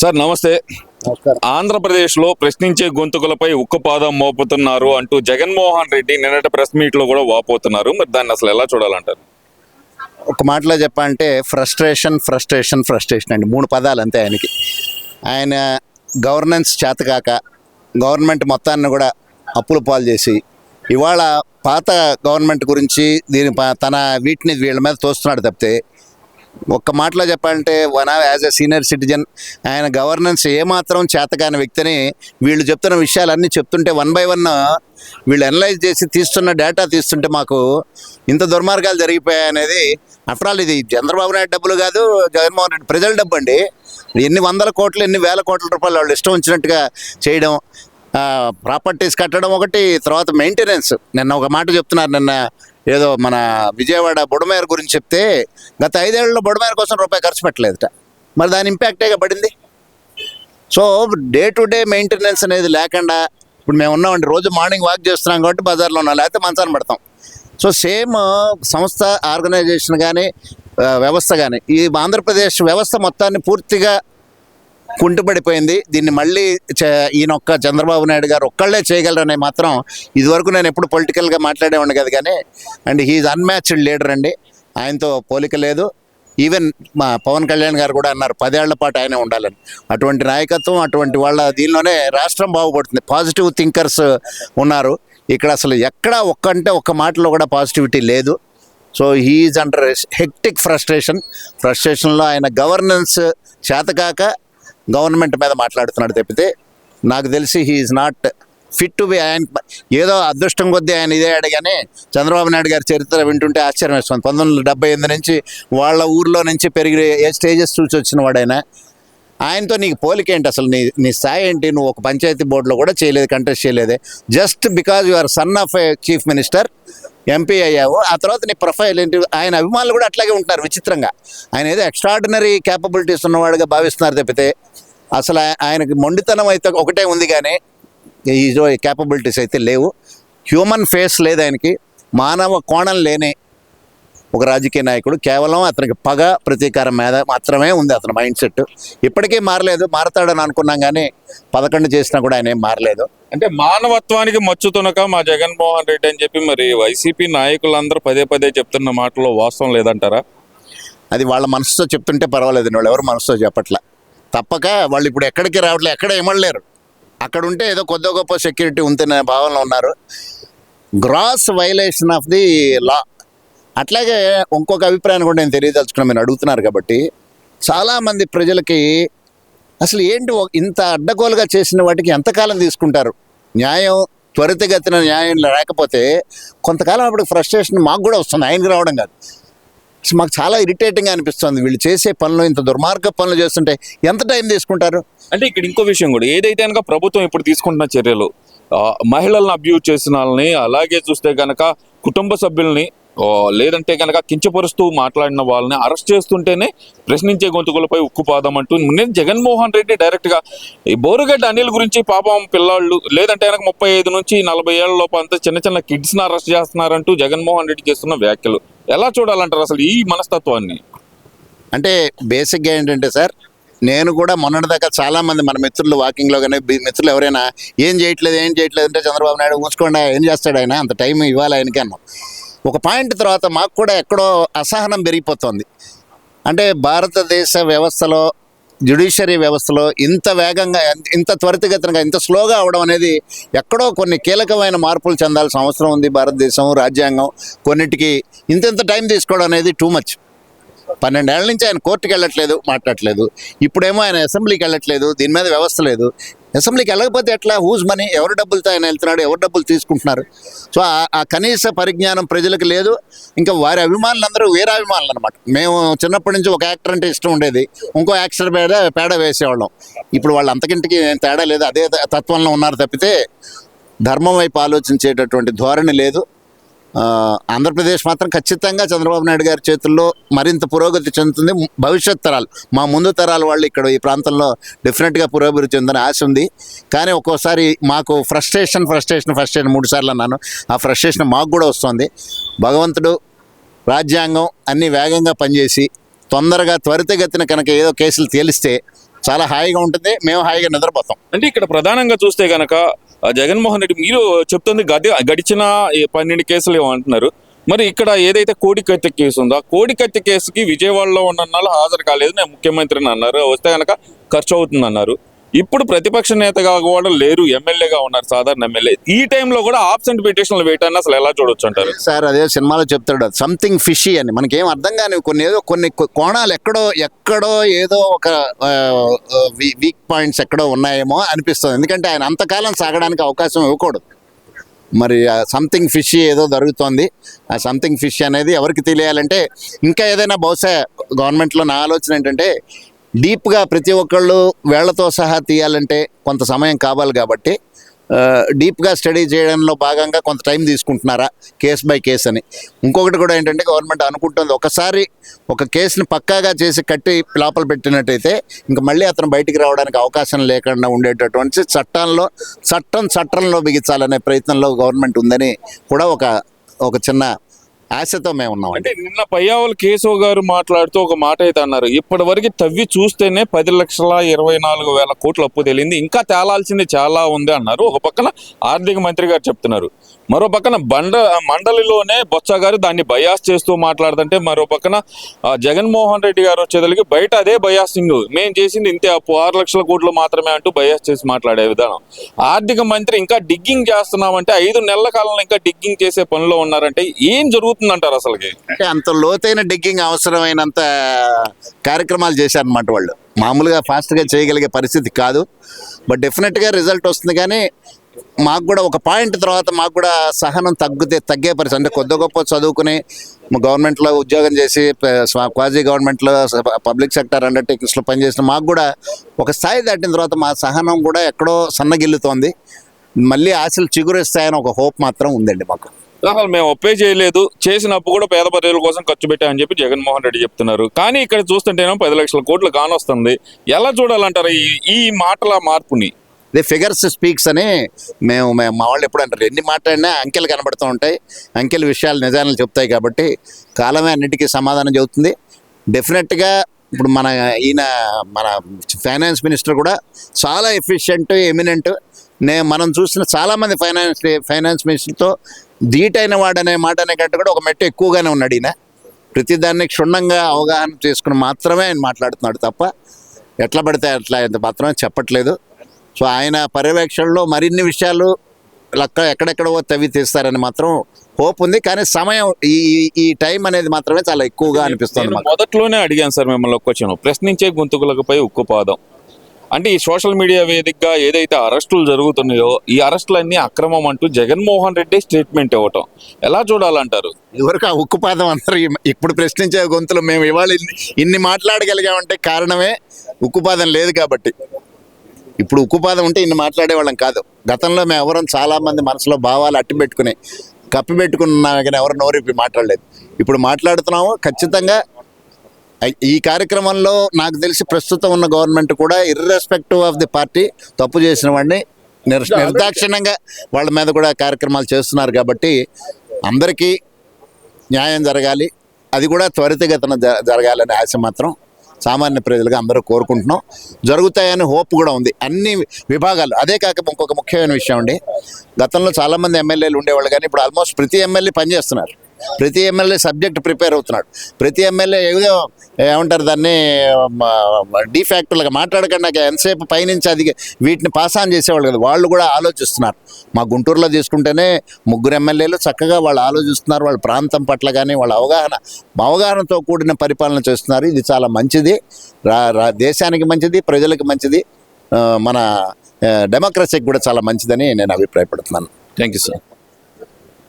Sir నమస్తే. ఆంధ్రప్రదేశ్లో ప్రశ్నించే గొంతుకులపై ఉక్కుపాదం మోపుతున్నారు అంటూ జగన్మోహన్ రెడ్డి నిన్నటి ప్రెస్ మీట్లో కూడా వాపోతున్నారు. మరి దాన్ని అసలు ఎలా చూడాలంటారు? ఒక మాటలో చెప్పాలంటే ఫ్రస్ట్రేషన్ ఫ్రస్ట్రేషన్ ఫ్రస్ట్రేషన్ అండి. మూడు పదాలు అంతే ఆయనకి. ఆయన గవర్నెన్స్ చేతకాక గవర్నమెంట్ మొత్తాన్ని కూడా అప్పుల పాలు చేసి ఇవాళ పాత గవర్నమెంట్ గురించి దీని తన వీటిని వీళ్ళ మీద తోస్తున్నాడు తప్పితే ఒక్క మాటలో చెప్పాలంటే one as a senior citizen ఆయన గవర్నెన్స్ ఏమాత్రం చేతకాని వ్యక్తిని వీళ్ళు చెప్తున్న విషయాలన్నీ చెప్తుంటే వన్ బై వన్ వీళ్ళు అనలైజ్ చేసి తీస్తున్న డేటా తీస్తుంటే మాకు ఇంత దుర్మార్గాలు జరిగిపోయాయి అనేది ఆఫ్టర్ ఆల్ ఇది చంద్రబాబు నాయుడు డబ్బులు కాదు జగన్మోహన్ రెడ్డి ప్రజల డబ్బు అండి. ఎన్ని వందల కోట్లు ఎన్ని వేల కోట్ల రూపాయలు వాళ్ళు ఇష్టం వచ్చినట్టుగా చేయడం ప్రాపర్టీస్ కట్టడం ఒకటి తర్వాత మెయింటెనెన్స్ నిన్న ఒక మాట చెప్తున్నారు నిన్న ఏదో మన విజయవాడ బుడమేర గురించి చెప్తే గత ఐదేళ్ళలో బుడమేర కోసం రూపాయి ఖర్చు పెట్టలేదుట. మరి దాని ఇంపాక్టేగా పడింది? So day to day maintenance అనేది లేకుండా ఇప్పుడు మేము ఉన్నామండి రోజు మార్నింగ్ వాక్ చేస్తున్నాం కాబట్టి బజార్లో ఉన్నాం లేకపోతే మంచాన్ని పడతాం. సో సేమ్ సంస్థ ఆర్గనైజేషన్ కానీ వ్యవస్థ కానీ ఈ ఆంధ్రప్రదేశ్ వ్యవస్థ మొత్తాన్ని పూర్తిగా కుంటుపడిపోయింది. దీన్ని మళ్ళీ చ- ఈయన ఒక్క చంద్రబాబు నాయుడు గారు ఒక్కళ్ళే చేయగలరని మాత్రం ఇదివరకు నేను ఎప్పుడు పొలిటికల్గా మాట్లాడేవాడిని కదా కానీ అండ్ హీఈ్ అన్మ్యాచ్డ్ లీడర్ అండి. ఆయనతో పోలిక లేదు. ఈవెన్ మా పవన్ కళ్యాణ్ గారు కూడా అన్నారు పదేళ్ళ పాటు ఆయనే ఉండాలని. అటువంటి నాయకత్వం అటువంటి వాళ్ళ దీనిలోనే రాష్ట్రం బాగుపడుతుంది. పాజిటివ్ థింకర్స్ ఉన్నారు. ఇక్కడ అసలు ఎక్కడ ఒక్కంటే ఒక్క మాటలో కూడా పాజిటివిటీ లేదు. So he's under hectic frustration ఫ్రస్ట్రేషన్లో ఆయన గవర్నెన్స్ చేతకాక గవర్నమెంట్ మీద మాట్లాడుతున్నాడు తప్పితే నాకు తెలిసి he's not fit to be ఆయన ఏదో అదృష్టం కొద్దీ ఆయన ఇదే అడిగానే చంద్రబాబు నాయుడు గారి చరిత్ర వింటుంటే ఆశ్చర్యం వేస్తుంది పంతొమ్మిది వందల డెబ్బై ఎనిమిది నుంచి వాళ్ళ ఊర్లో నుంచి పెరిగి ఏ స్టేజెస్ చూసి వచ్చిన వాడైనా ఆయనతో నీకు పోలిక ఏంటి అసలు? నీ నీ స్థాయి ఏంటి? నువ్వు ఒక పంచాయతీ బోర్డులో కూడా చేయలేదు కంటెస్ట్ చేయలేదే. Just because you are son of a chief minister MP అయ్యావు ఆ తర్వాత నీ ప్రొఫైల్ ఏంటి? ఆయన అభిమానులు కూడా అట్లాగే ఉంటారు విచిత్రంగా. ఆయన ఏదో ఎక్స్ట్రాడినరీ క్యాపబిలిటీస్ ఉన్నవాడుగా భావిస్తున్నారు తప్పితే అసలు ఆయ- ఆయనకి మొండితనం అయితే ఒకటే ఉంది కానీ ఈ క్యాపబిలిటీస్ అయితే లేవు. హ్యూమన్ ఫేస్ లేదు ఆయనకి. మానవ కోణం లేని ఒక రాజకీయ నాయకుడు. కేవలం అతనికి పగ ప్రతీకారం మీద మాత్రమే ఉంది అతని మైండ్ సెట్. ఇప్పటికీ మారలేదు. మారతాడని అనుకున్నాం కానీ పదకొండు చేసినా కూడా ఆయన ఏం మారలేదు. అంటే మానవత్వానికి మచ్చుతునక మా జగన్మోహన్ రెడ్డి అని చెప్పి మరి వైసీపీ నాయకులందరూ పదే పదే చెప్తున్న మాటలో వాస్తవం లేదంటారా? అది వాళ్ళ మనసుతో చెప్తుంటే పర్వాలేదు. వాళ్ళు ఎవరు మనసుతో చెప్పట్లా. తప్పక వాళ్ళు ఇప్పుడు ఎక్కడికి రావట్లేదు ఎక్కడ ఇమ్మడలేరు అక్కడ ఉంటే ఏదో కొద్ది గొప్ప సెక్యూరిటీ ఉందనే భావనలో ఉన్నారు. Gross violation of the law అట్లాగే ఇంకొక అభిప్రాయాన్ని కూడా నేను తెలియదలుచుకున్నాను మీరు అడుగుతున్నారు కాబట్టి. చాలామంది ప్రజలకి అసలు ఏంటి ఇంత అడ్డగోలుగా చేసిన వాటికి ఎంతకాలం తీసుకుంటారు? న్యాయం త్వరితగతిన న్యాయం లేకపోతే కొంతకాలం అప్పుడు ఫ్రస్ట్రేషన్ మాకు కూడా వస్తుంది ఆయనకి రావడం కాదు. మాకు చాలా ఇరిటేటింగ్ అనిపిస్తుంది. వీళ్ళు చేసే పనులు ఇంత దుర్మార్గ పనులు చేస్తుంటే ఎంత టైం తీసుకుంటారు? అంటే ఇక్కడ ఇంకో విషయం కూడా ఏదైతే కనుక ప్రభుత్వం ఇప్పుడు తీసుకుంటున్న చర్యలు మహిళలను అబ్యూజ్ చేసిన వాళ్ళని అలాగే చూస్తే కనుక కుటుంబ సభ్యుల్ని లేదంటే కనుక కించపరుస్తూ మాట్లాడిన వాళ్ళని అరెస్ట్ చేస్తుంటేనే ప్రశ్నించే గొంతుకులపై ఉక్కుపాదం అంటూ నేను జగన్మోహన్ రెడ్డి డైరెక్ట్గా ఈ బోరుగడ్డ అనిల్ గురించి పాపం పిల్లాళ్ళు లేదంటే కనుక ముప్పై ఐదు నుంచి నలభై ఏళ్ళ లోపు అంతా చిన్న చిన్న కిడ్స్ని అరెస్ట్ చేస్తున్నారంటూ జగన్మోహన్ రెడ్డి చేస్తున్న వ్యాఖ్యలు. ఎలా చూడాలంటారు అసలు ఈ మనస్తత్వాన్ని? అంటే బేసిక్గా ఏంటంటే సార్ నేను కూడా మొన్నటిదాకా చాలామంది మన మిత్రులు వాకింగ్లో కానీ మిత్రులు ఎవరైనా ఏం చేయట్లేదు ఏం చేయట్లేదు అంటే చంద్రబాబు నాయుడు ఉంచుకోండి ఏం చేస్తాడు ఆయన? అంత టైం ఇవ్వాలి ఆయనకి అన్నాం. ఒక పాయింట్ తర్వాత మాకు కూడా ఎక్కడో అసహనం పెరిగిపోతుంది. అంటే భారతదేశ వ్యవస్థలో జ్యుడిషియరీ వ్యవస్థలో ఇంత వేగంగా ఇంత త్వరితగతంగా ఇంత స్లోగా అవడం అనేది ఎక్కడో కొన్ని కీలకమైన మార్పులు చెందాల్సిన అవసరం ఉంది భారతదేశం రాజ్యాంగం కొన్నిటికి. ఇంత ఇంత టైం తీసుకోవడం అనేది టూ మచ్. పన్నెండేళ్ళ నుంచి ఆయన కోర్టుకి వెళ్ళట్లేదు మాట్లాడట్లేదు. ఇప్పుడేమో ఆయన అసెంబ్లీకి వెళ్ళట్లేదు దీని మీద వ్యవస్థ లేదు. అసెంబ్లీకి వెళ్ళకపోతే ఎట్లా? హూజ్ మనీ ఎవరు డబ్బులతో ఆయన వెళ్తున్నాడు? ఎవరు డబ్బులు తీసుకుంటున్నారు? సో ఆ- కనీస పరిజ్ఞానం ప్రజలకు లేదు. ఇంకా వారి అభిమానులందరూ వేరే అభిమానులు అనమాట మేము చిన్నప్పటి నుంచి ఒక యాక్టర్ అంటే ఇష్టం ఉండేది. ఇంకో యాక్టర్ పేడ పేడ వేసేవాళ్ళం. ఇప్పుడు వాళ్ళు అంతకింటికి తేడా లేదు. అదే తత్వంలో ఉన్నారు తప్పితే ధర్మం వైపు ఆలోచించేటటువంటి ధోరణి లేదు. ఆంధ్రప్రదేశ్ మాత్రం ఖచ్చితంగా చంద్రబాబు నాయుడు గారి చేతుల్లో మరింత పురోగతి చెందుతుంది. భవిష్యత్ తరాలు మా ముందు తరాల వాళ్ళు ఇక్కడ ఈ ప్రాంతంలో డెఫినెట్గా పురోగతి చెందని ఆశ ఉంది. కానీ ఒక్కోసారి మాకు ఫ్రస్ట్రేషన్ ఫ్రస్ట్రేషన్ ఫ్రస్ట్రేషన్ మూడు సార్లు అన్నాను. ఆ ఫ్రస్ట్రేషన్ మాకు కూడా వస్తుంది. భగవంతుడు రాజ్యాంగం అన్ని వేగంగా పనిచేసి తొందరగా త్వరితగతిన కనుక ఏదో కేసులు తేలిస్తే చాలా హాయిగా ఉంటుంది. మేము హాయిగా నిద్రపోతాం. అంటే ఇక్కడ ప్రధానంగా చూస్తే కనుక జగన్మోహన్ రెడ్డి మీరు చెప్తుంది గది గడిచిన పన్నెండు కేసులు ఏమో అంటున్నారు. మరి ఇక్కడ ఏదైతే కోడికత్తి కేసు ఉందో ఆ కోడికత్తి కేసుకి విజయవాడలో ఉన్న హాజరు కాలేదు. నేను ముఖ్యమంత్రిని అన్నారు. వస్తే కనుక ఖర్చు అవుతుంది అన్నారు ఇప్పుడు ప్రతిపక్ష నేతగా కూడా లేరు ఎమ్మెల్యేగా ఉన్నారు సాధారణ ఎమ్మెల్యే. ఈ టైంలో కూడా ఆబ్సెంట్ పిటిషన్లు వేయటాన్ని అసలు ఎలా చూడొచ్చు అంటారు? సార్ అదే సినిమాలో చెప్తాడు సంథింగ్ ఫిషీ అని. మనకేం అర్థం కానీ కొన్ని ఏదో కొన్ని కోణాలు ఎక్కడో ఎక్కడో ఏదో ఒక వీక్ పాయింట్స్ ఎక్కడో ఉన్నాయేమో అనిపిస్తుంది. ఎందుకంటే ఆయన అంతకాలం సాగడానికి అవకాశం ఇవ్వకూడదు. మరి సంథింగ్ ఫిష్ ఏదో జరుగుతోంది. ఆ సంథింగ్ ఫిష్ అనేది ఎవరికి తెలియాలంటే ఇంకా ఏదైనా బహుశా గవర్నమెంట్లో నా ఆలోచన ఏంటంటే డీప్గా ప్రతి ఒక్కళ్ళు వేళ్ళతో సహా తీయాలంటే కొంత సమయం కావాలి కాబట్టి డీప్గా స్టడీ చేయడంలో భాగంగా కొంత టైం తీసుకుంటున్నారా? కేస్ బై కేస్ అని. ఇంకొకటి కూడా ఏంటంటే గవర్నమెంట్ అనుకుంటుంది ఒకసారి ఒక కేసుని పక్కాగా చేసి కట్టి లోపల పెట్టినట్టయితే ఇంకా మళ్ళీ అతను బయటికి రావడానికి అవకాశం లేకుండా ఉండేటటువంటి చట్టంలో చట్టం చట్టంలో బిగించాలనే ప్రయత్నంలో గవర్నమెంట్ ఉందని కూడా ఒక ఒక చిన్న ఆశతో మేము ఉన్నాం అంటే నిన్న పయ్యావుల కేశవ్ గారు మాట్లాడుతూ ఒక మాట అయితే అన్నారు. ఇప్పటి వరకు తవ్వి చూస్తేనే పది లక్షల ఇరవై నాలుగు వేల కోట్లు అప్పు తేలింది. ఇంకా తేలాల్సింది చాలా ఉంది అన్నారు. ఒక పక్కన ఆర్థిక మంత్రి గారు చెప్తున్నారు. మరో పక్కన బండ మండలిలోనే బొత్స గారు దాన్ని బయాస్ చేస్తూ మాట్లాడుతుంటే మరో పక్కన జగన్మోహన్ రెడ్డి గారు వచ్చేదలికి బయట అదే బయాసింగ్. మేము చేసింది ఇంతే అప్పు ఆరు లక్షల కోట్లు మాత్రమే అంటూ బయాస్ చేసి మాట్లాడే విధానం. ఆర్థిక మంత్రి ఇంకా డిగ్గింగ్ చేస్తున్నామంటే ఐదు నెలల కాలంలో ఇంకా డిగ్గింగ్ చేసే పనిలో ఉన్నారంటే ఏం జరుగుతుందంటారు అసలుకి? అంటే అంత లోతైన డిగ్గింగ్ అవసరమైనంత కార్యక్రమాలు చేశారనమాట వాళ్ళు. మామూలుగా ఫాస్ట్గా చేయగలిగే పరిస్థితి కాదు. బట్ డెఫినెట్గా రిజల్ట్ వస్తుంది కానీ మాకు కూడా ఒక పాయింట్ తర్వాత మాకు కూడా సహనం తగ్గితే తగ్గే పరిస్థితి. అంటే కొద్ది గొప్ప చదువుకుని గవర్నమెంట్లో ఉద్యోగం చేసి క్వాజీ గవర్నమెంట్లో పబ్లిక్ సెక్టర్ అండర్టేకింగ్స్లో పనిచేసిన మాకు కూడా ఒక స్థాయి దాటిన తర్వాత మా సహనం కూడా ఎక్కడో సన్నగిల్లుతోంది. మళ్ళీ ఆశలు చిగురేస్తాయని ఒక హోప్ మాత్రం ఉందండి మాకు. అసలు మేము ఒప్పే చేయలేదు. చేసినప్పుడు కూడా పేద ప్రజల కోసం ఖర్చు పెట్టామని చెప్పి జగన్మోహన్ రెడ్డి చెప్తున్నారు. కానీ ఇక్కడ చూస్తుంటేనేమో పది లక్షల కోట్లు కానొస్తుంది ఎలా చూడాలంటారు ఈ ఈ మాటల మార్పుని? ది ఫిగర్స్ స్పీక్స్ అని మేము మేము మా వాళ్ళు ఎప్పుడు అంటారు. ఎన్ని మాట్లాడినా అంకెలు కనబడుతూ ఉంటాయి. అంకెల విషయాలు నిజాలు చెప్తాయి కాబట్టి కాలమే అన్నిటికీ సమాధానం చెబుతుంది. డెఫినెట్గా ఇప్పుడు మన ఈయన మన ఫైనాన్స్ మినిస్టర్ కూడా చాలా ఎఫిషియెంట్ ఎమినెంట్ నే మనం చూసిన చాలామంది ఫైనాన్స్ ఫైనాన్స్ మినిస్టర్తో ధీటైన వాడనే మాట అనే కంటే కూడా ఒక మెట్టు ఎక్కువగానే ఉన్నాడు ఈయన. ప్రతిదాన్ని క్షుణ్ణంగా అవగాహన చేసుకుని మాత్రమే ఆయన మాట్లాడుతున్నాడు తప్ప ఎట్లా పడితే అట్లా ఎంత మాత్రమే చెప్పట్లేదు. సో ఆయన పర్యవేక్షణలో మరిన్ని విషయాలు లక్క ఎక్కడెక్కడో తవ్వి తీస్తారని మాత్రం హోప్ ఉంది. కానీ సమయం ఈ ఈ- టైం అనేది మాత్రమే చాలా ఎక్కువగా అనిపిస్తుంది మొదట్లోనే అడిగాను సార్ మిమ్మల్ని ఒక క్వశ్చన్ ప్రశ్నించే గొంతుకులపై ఉక్కుపాదం అంటే ఈ సోషల్ మీడియా వేదికగా ఏదైతే అరెస్టులు జరుగుతున్నాయో ఈ అరెస్టులన్నీ అక్రమం అంటూ జగన్మోహన్ రెడ్డి స్టేట్మెంట్ ఇవ్వటం. ఎలా చూడాలంటారు? ఇవరకు ఆ ఉక్కుపాదం అందరూ ఇప్పుడు ప్రశ్నించే గొంతులు మేము ఇవాళ ఇన్ని ఇన్ని మాట్లాడగలిగామంటే కారణమే ఉక్కుపాదం లేదు కాబట్టి. ఇప్పుడు ఉక్కుపాదం ఉంటే ఇన్ని మాట్లాడేవాళ్ళం కాదు. గతంలో మేము ఎవరం చాలా మంది మనసులో భావాలు అట్టి పెట్టుకుని కప్పి పెట్టుకున్నా కానీ ఎవరు నోరిప్పి మాట్లాడలేదు. ఇప్పుడు మాట్లాడుతున్నాము ఖచ్చితంగా ఈ కార్యక్రమంలో నాకు తెలిసి ప్రస్తుతం ఉన్న గవర్నమెంట్ కూడా ఇర్రెస్పెక్టివ్ ఆఫ్ ది పార్టీ తప్పు చేసిన వాడిని నిర్ నిర్దాక్షిణ్యంగా వాళ్ళ మీద కూడా కార్యక్రమాలు చేస్తున్నారు కాబట్టి అందరికీ న్యాయం జరగాలి. అది కూడా త్వరితగతిన జరగాలనే ఆశ మాత్రం సామాన్య ప్రజలుగా అందరూ కోరుకుంటున్నాం. జరుగుతాయని హోప్ కూడా ఉంది. అన్ని విభాగాలు. అదే కాక ఇంకొక ముఖ్యమైన విషయం అండి. గతంలో చాలామంది ఎమ్మెల్యేలు ఉండేవాళ్ళు కానీ ఇప్పుడు ఆల్మోస్ట్ ప్రతి ఎమ్మెల్యే పనిచేస్తున్నారు. ప్రతి ఎమ్మెల్యే సబ్జెక్ట్ ప్రిపేర్ అవుతున్నాడు. ప్రతి ఎమ్మెల్యే ఏదో ఏమంటారు దాన్ని డిఫాక్టులుగా మాట్లాడకుండా ఎంతసేపు పైనుంచి అది వీటిని పాస్ ఆన్ చేసేవాళ్ళు కదా. వాళ్ళు కూడా ఆలోచిస్తున్నారు. మా గుంటూరులో తీసుకుంటేనే ముగ్గురు ఎమ్మెల్యేలు చక్కగా వాళ్ళు ఆలోచిస్తున్నారు. వాళ్ళ ప్రాంతం పట్ల కానీ వాళ్ళ అవగాహన అవగాహనతో కూడిన పరిపాలన చేస్తున్నారు. ఇది చాలా మంచిది. రా రా దేశానికి మంచిది ప్రజలకు మంచిది. మన డెమోక్రసీకి కూడా చాలా మంచిదని నేను అభిప్రాయపడుతున్నాను. Thank you sir.